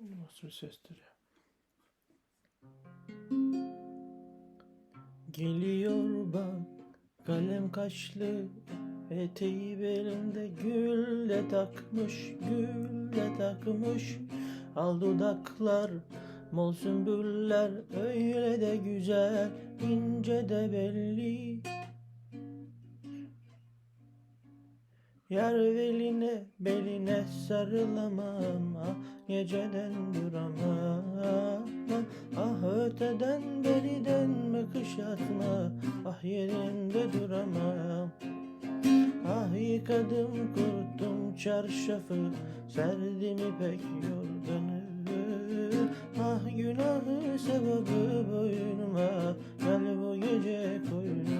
Nasıl bir sestir ya? Geliyor bak kalem kaşlı Eteği belinde gül de takmış Gül de takmış Al dudaklar Mol sümbüller öyle de güzel ince de belli Yar beline beline sarılamam ah Geceden duramam. Ah öteden beriden bakış atma Ah yerinde duramam. Ah yıkadım kuruttum çarşafı Serdim ipek yorganı. Ah günahı sevabı boynuma Gel bu gece koynuma